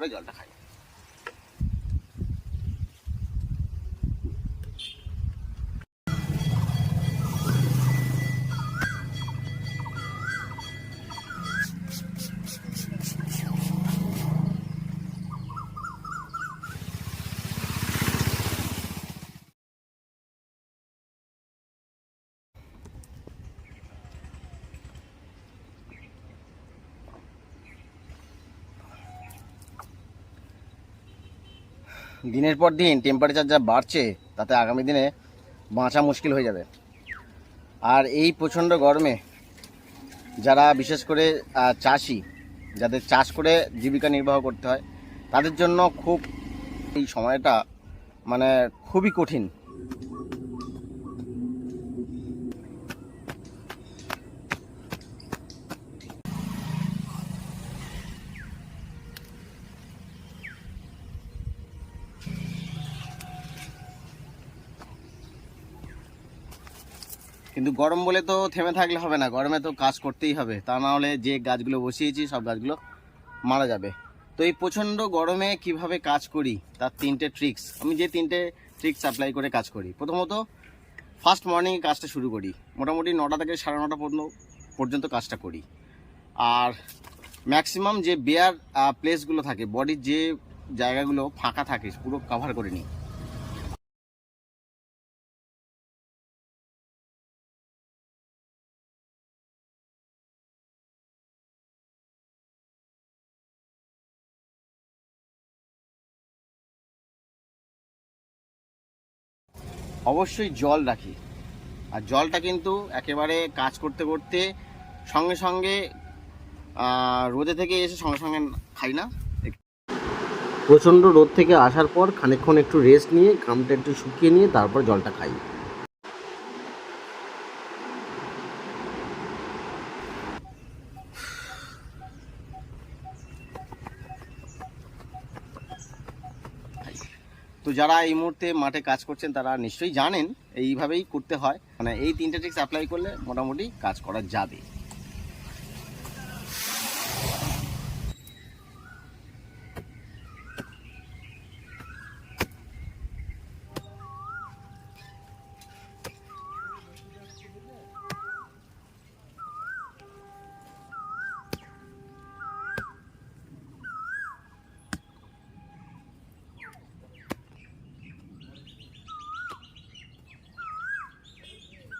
তারপরে জলটা খাই দিনের পর দিন টেম্পারেচার যা বাড়ছে, তাতে আগামী দিনে বাঁচা মুশকিল হয়ে যাবে। আর এই প্রচণ্ড গরমে যারা বিশেষ করে চাষি, যাদের চাষ করে জীবিকা নির্বাহ করতে হয়, তাদের জন্য খুব এই সময়টা মানে খুবই কঠিন। কিন্তু গরম বলে তো থেমে থাকলে হবে না, গরমে তো কাজ করতেই হবে। তা না হলে যে গাছগুলো বসিয়েছি, সব গাছগুলো মারা যাবে। তো এই প্রচণ্ড গরমে কীভাবে কাজ করি, তার তিনটে ট্রিক্স আমি যে তিনটে ট্রিক্স অ্যাপ্লাই করে কাজ করি। প্রথমত ফার্স্ট মর্নিং কাজটা শুরু করি। মোটামুটি নটা থেকে সাড়ে নটা পর্যন্ত পর্যন্ত কাজটা করি। আর ম্যাক্সিমাম যে বেয়ার প্লেসগুলো থাকে বডির যে জায়গাগুলো ফাঁকা থাকে, পুরো কভার করে নিই। অবশ্যই জল রাখি। আর জলটা কিন্তু একেবারে কাজ করতে করতে সঙ্গে সঙ্গে রোদে থেকে এসে সঙ্গে সঙ্গে খাই না। প্রচণ্ড রোদ থেকে আসার পর খানিকক্ষণ একটু রেস্ট নিয়ে ঘামটা একটু শুকিয়ে নিয়ে তারপর জলটা খাই। তো যারা এই মুহূর্তে মাঠে কাজ করছেন, তারা নিশ্চয়ই জানেন, এইভাবেই করতে হয়। মানে এই তিনটে ট্রিক্স অ্যাপ্লাই করলে মোটামুটি কাজ করা যাবে।